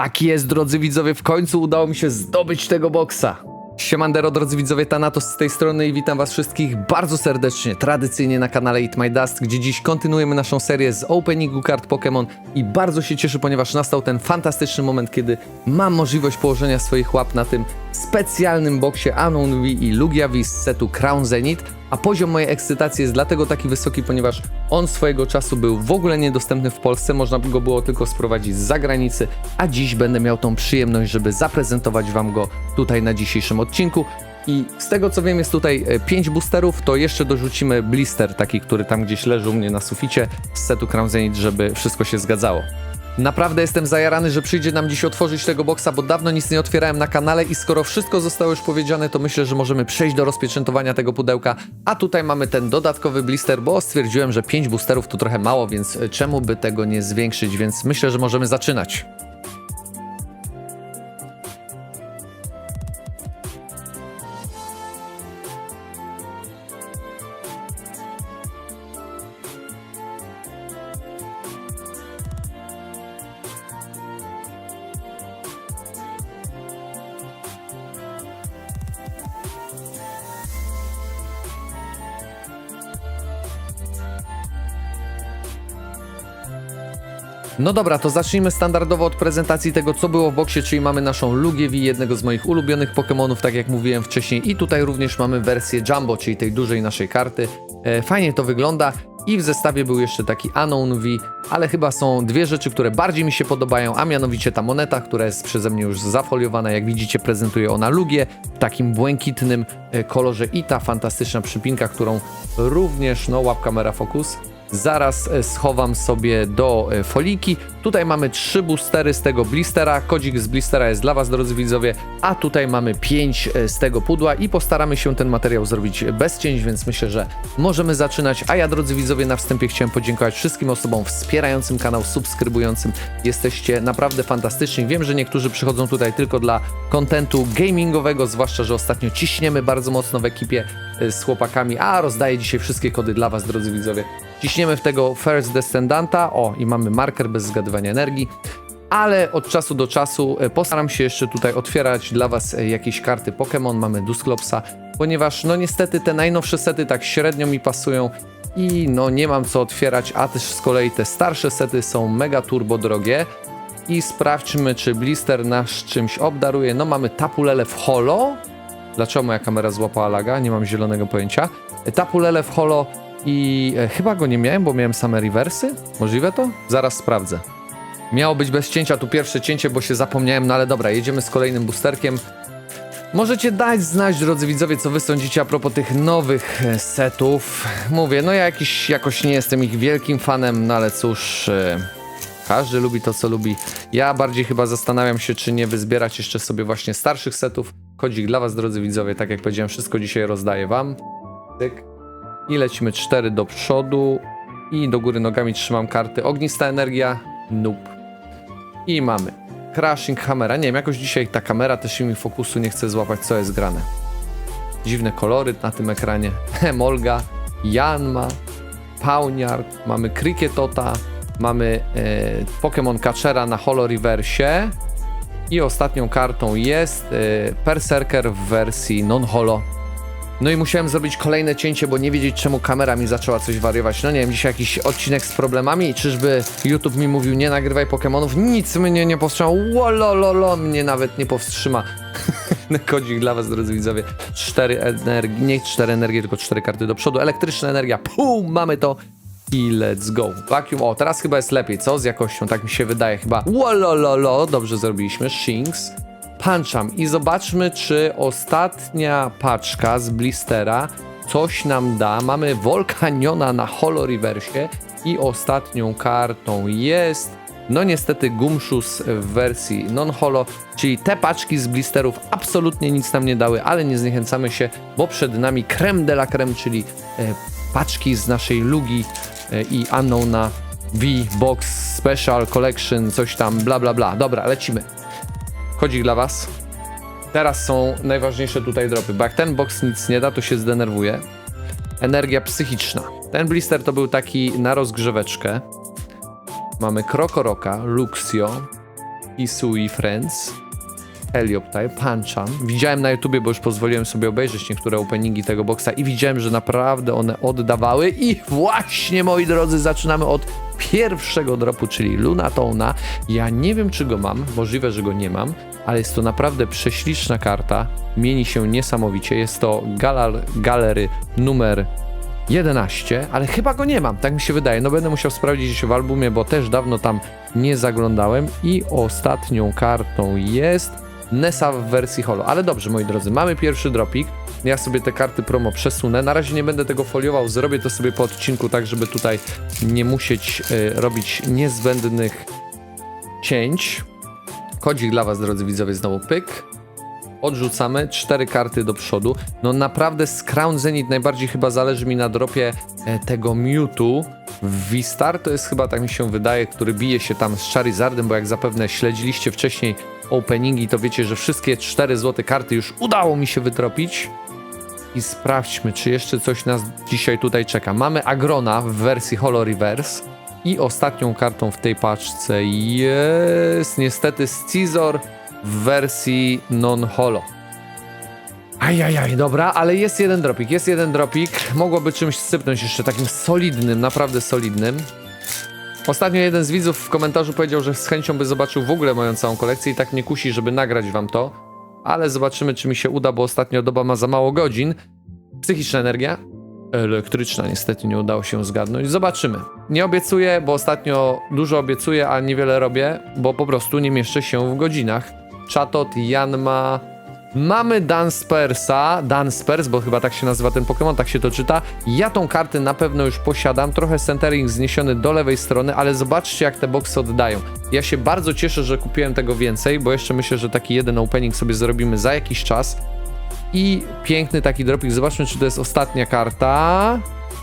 Tak jest, drodzy widzowie, w końcu udało mi się zdobyć tego boksa. Siemandero, drodzy widzowie, Thanatos z tej strony i witam was wszystkich bardzo serdecznie, tradycyjnie na kanale Eat My Dust, gdzie dziś kontynuujemy naszą serię z openingu kart Pokémon i bardzo się cieszę, ponieważ nastał ten fantastyczny moment, kiedy mam możliwość położenia swoich łap na tym specjalnym boksie V i Lugia V z setu Crown Zenith, a poziom mojej ekscytacji jest dlatego taki wysoki, ponieważ on swojego czasu był w ogóle niedostępny w Polsce, można go było tylko sprowadzić z zagranicy, a dziś będę miał tą przyjemność, żeby zaprezentować Wam go tutaj na dzisiejszym odcinku. I z tego co wiem jest tutaj 5 boosterów, to jeszcze dorzucimy blister taki, który tam gdzieś leży u mnie na suficie z setu Crown Zenith, żeby wszystko się zgadzało. Naprawdę jestem zajarany, że przyjdzie nam dziś otworzyć tego boksa, bo dawno nic nie otwierałem na kanale i skoro wszystko zostało już powiedziane, to myślę, że możemy przejść do rozpieczętowania tego pudełka. A tutaj mamy ten dodatkowy blister, bo stwierdziłem, że 5 boosterów to trochę mało, więc czemu by tego nie zwiększyć, więc myślę, że możemy zaczynać. No dobra, to zacznijmy standardowo od prezentacji tego, co było w boksie, czyli mamy naszą Lugiewi, jednego z moich ulubionych Pokémonów, tak jak mówiłem wcześniej, i tutaj również mamy wersję Jumbo, czyli tej dużej naszej karty. E, fajnie to wygląda. I w zestawie był jeszcze taki Unknown V, ale chyba są dwie rzeczy, które bardziej mi się podobają, a mianowicie ta moneta, która jest przeze mnie już zafoliowana. Jak widzicie, prezentuje ona Lugię w takim błękitnym e, kolorze i ta fantastyczna przypinka, którą również, no łap kamera focus, Zaraz e, schowam sobie do e, foliki. Tutaj mamy trzy boostery z tego blistera. Kodzik z blistera jest dla Was, drodzy widzowie. A tutaj mamy pięć e, z tego pudła i postaramy się ten materiał zrobić bez cięć, więc myślę, że możemy zaczynać. A ja, drodzy widzowie, na wstępie chciałem podziękować wszystkim osobom wspierającym kanał, subskrybującym. Jesteście naprawdę fantastyczni. Wiem, że niektórzy przychodzą tutaj tylko dla kontentu gamingowego, zwłaszcza, że ostatnio ciśniemy bardzo mocno w ekipie z chłopakami, a rozdaję dzisiaj wszystkie kody dla Was, drodzy widzowie. Ciśniemy w tego First Descendanta. O, i mamy marker bez zgadywania energii. Ale od czasu do czasu e, postaram się jeszcze tutaj otwierać dla Was e, jakieś karty Pokémon. Mamy Dusclopsa, ponieważ no niestety te najnowsze sety tak średnio mi pasują i no nie mam co otwierać, a też z kolei te starsze sety są mega turbo drogie. I sprawdźmy, czy blister nasz czymś obdaruje. No mamy Tapulele w holo. Dlaczego moja kamera złapała laga? Nie mam zielonego pojęcia. E, Tapulele w holo i e, chyba go nie miałem, bo miałem same rewersy. Możliwe to? Zaraz sprawdzę. Miało być bez cięcia, tu pierwsze cięcie, bo się zapomniałem, no ale dobra, jedziemy z kolejnym boosterkiem. Możecie dać znać, drodzy widzowie, co wy sądzicie a propos tych nowych e, setów. Mówię, no ja jakiś, jakoś nie jestem ich wielkim fanem, no ale cóż, e, każdy lubi to, co lubi. Ja bardziej chyba zastanawiam się, czy nie wyzbierać jeszcze sobie właśnie starszych setów. Kodzik dla was, drodzy widzowie, tak jak powiedziałem, wszystko dzisiaj rozdaję wam. Tyk. I lecimy 4 do przodu. I do góry nogami trzymam karty. Ognista energia. Nope. I mamy. Crashing Hammera. Nie wiem, jakoś dzisiaj ta kamera też mi fokusu nie chce złapać, co jest grane. Dziwne kolory na tym ekranie. Molga, Janma, Pawniard, mamy Cricketota, mamy e, Pokémon Catchera na Holo Reversie i ostatnią kartą jest e, w wersji non-holo. No i musiałem zrobić kolejne cięcie, bo nie wiedzieć czemu kamera mi zaczęła coś wariować. No nie wiem, dzisiaj jakiś odcinek z problemami czyżby YouTube mi mówił nie nagrywaj Pokémonów? Nic mnie nie powstrzymał. Łolololo, mnie nawet nie powstrzyma. Kodzik dla was, drodzy widzowie. Cztery energii, nie cztery energie, tylko cztery karty do przodu. Elektryczna energia, pum, mamy to. I let's go. Vacuum, o, teraz chyba jest lepiej, co? Z jakością, tak mi się wydaje chyba. Łolololo, dobrze zrobiliśmy. Shinx. Puncham i zobaczmy, czy ostatnia paczka z blistera coś nam da. Mamy Volcaniona na Holo Reversie i ostatnią kartą jest no niestety Gumshoes w wersji non-holo, czyli te paczki z blisterów absolutnie nic nam nie dały, ale nie zniechęcamy się, bo przed nami creme de la creme, czyli e, paczki z naszej lugi e, i Unknowna V-Box Special Collection, coś tam bla bla bla. Dobra, lecimy. Kodzik dla was. Teraz są najważniejsze tutaj dropy, bo jak ten box nic nie da, to się zdenerwuje. Energia psychiczna. Ten blister to był taki na rozgrzeweczkę. Mamy Krokoroka, Luxio, Isui Friends, Helioptile, Panchan. Widziałem na YouTubie, bo już pozwoliłem sobie obejrzeć niektóre openingi tego boxa i widziałem, że naprawdę one oddawały i właśnie, moi drodzy, zaczynamy od pierwszego dropu, czyli Lunatona. Ja nie wiem, czy go mam, możliwe, że go nie mam, ale jest to naprawdę prześliczna karta, mieni się niesamowicie. Jest to galar, galery numer 11, ale chyba go nie mam, tak mi się wydaje. No będę musiał sprawdzić w albumie, bo też dawno tam nie zaglądałem. I ostatnią kartą jest Nessa w wersji holo. Ale dobrze, moi drodzy, mamy pierwszy dropik. Ja sobie te karty promo przesunę. Na razie nie będę tego foliował, zrobię to sobie po odcinku, tak żeby tutaj nie musieć y, robić niezbędnych cięć. Kodzik dla was, drodzy widzowie, znowu pyk. Odrzucamy, cztery karty do przodu. No naprawdę z Crown Zenith najbardziej chyba zależy mi na dropie e, tego Mewtwo V-Star. To jest chyba, tak mi się wydaje, który bije się tam z Charizardem, bo jak zapewne śledziliście wcześniej openingi, to wiecie, że wszystkie cztery złote karty już udało mi się wytropić. I sprawdźmy, czy jeszcze coś nas dzisiaj tutaj czeka. Mamy Agrona w wersji Holo Reverse. I ostatnią kartą w tej paczce jest niestety Scizor w wersji non-holo. Ajajaj, dobra, ale jest jeden dropik, jest jeden dropik. Mogłoby czymś sypnąć jeszcze takim solidnym, naprawdę solidnym. Ostatnio jeden z widzów w komentarzu powiedział, że z chęcią by zobaczył w ogóle moją całą kolekcję i tak mnie kusi, żeby nagrać wam to. Ale zobaczymy, czy mi się uda, bo ostatnio doba ma za mało godzin. Psychiczna energia. Elektryczna niestety nie udało się zgadnąć. Zobaczymy. Nie obiecuję, bo ostatnio dużo obiecuję, a niewiele robię, bo po prostu nie mieszczę się w godzinach. Chatot, Janma. Mamy Danspersa, Danspers, bo chyba tak się nazywa ten Pokémon, tak się to czyta. Ja tą kartę na pewno już posiadam, trochę centering zniesiony do lewej strony, ale zobaczcie jak te boxy oddają. Ja się bardzo cieszę, że kupiłem tego więcej, bo jeszcze myślę, że taki jeden opening sobie zrobimy za jakiś czas. I piękny taki dropik. Zobaczmy, czy to jest ostatnia karta.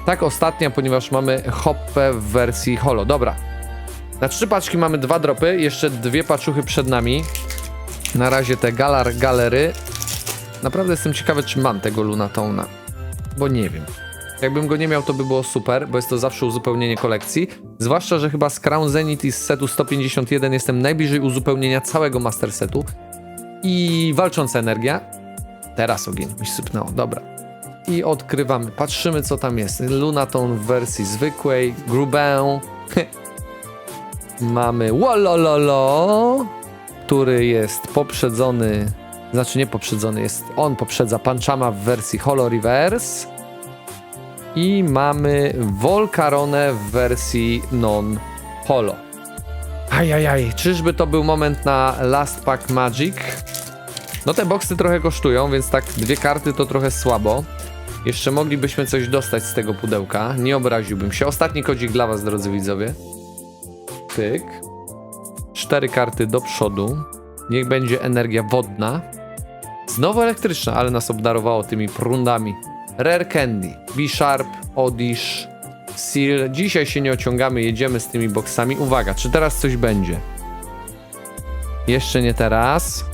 Tak, ostatnia, ponieważ mamy hoppę w wersji holo. Dobra. Na trzy paczki mamy dwa dropy, jeszcze dwie paczuchy przed nami. Na razie te galar galery. Naprawdę jestem ciekawy, czy mam tego Lunatona. Bo nie wiem. Jakbym go nie miał, to by było super, bo jest to zawsze uzupełnienie kolekcji. Zwłaszcza, że chyba z Crown Zenith i z setu 151 jestem najbliżej uzupełnienia całego master setu. I walcząca energia. Teraz ogień mi sypnęło, dobra. I odkrywamy, patrzymy co tam jest. Lunaton w wersji zwykłej, Grubę. Mamy Wolololo, który jest poprzedzony, znaczy nie poprzedzony, jest on poprzedza Panchama w wersji Holo Reverse. I mamy Volcaronę w wersji non-holo. Ajajaj, czyżby to był moment na Last Pack Magic? No te boksy trochę kosztują, więc tak dwie karty to trochę słabo. Jeszcze moglibyśmy coś dostać z tego pudełka. Nie obraziłbym się. Ostatni kodzik dla was, drodzy widzowie. Pyk. Cztery karty do przodu. Niech będzie energia wodna. Znowu elektryczna, ale nas obdarowało tymi prundami. Rare Candy, B-Sharp, Odish, Seal. Dzisiaj się nie ociągamy, jedziemy z tymi boksami. Uwaga, czy teraz coś będzie? Jeszcze nie teraz.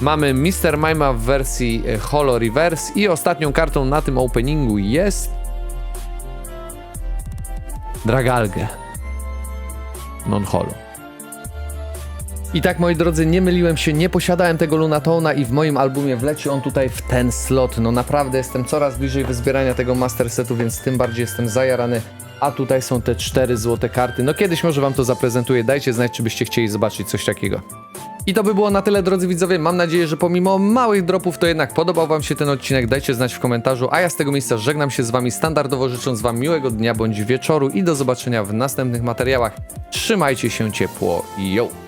Mamy Mr. Mima w wersji e, Holo Reverse i ostatnią kartą na tym openingu jest Dragalge Non-Holo. I tak, moi drodzy, nie myliłem się, nie posiadałem tego Lunatona i w moim albumie wleci on tutaj w ten slot. No naprawdę jestem coraz bliżej wyzbierania tego Master Setu, więc tym bardziej jestem zajarany. A tutaj są te cztery złote karty. No kiedyś może wam to zaprezentuję, dajcie znać, czy byście chcieli zobaczyć coś takiego. I to by było na tyle, drodzy widzowie. Mam nadzieję, że pomimo małych dropów, to jednak podobał Wam się ten odcinek. Dajcie znać w komentarzu. A ja z tego miejsca żegnam się z Wami standardowo, życząc Wam miłego dnia bądź wieczoru i do zobaczenia w następnych materiałach. Trzymajcie się ciepło. Yo!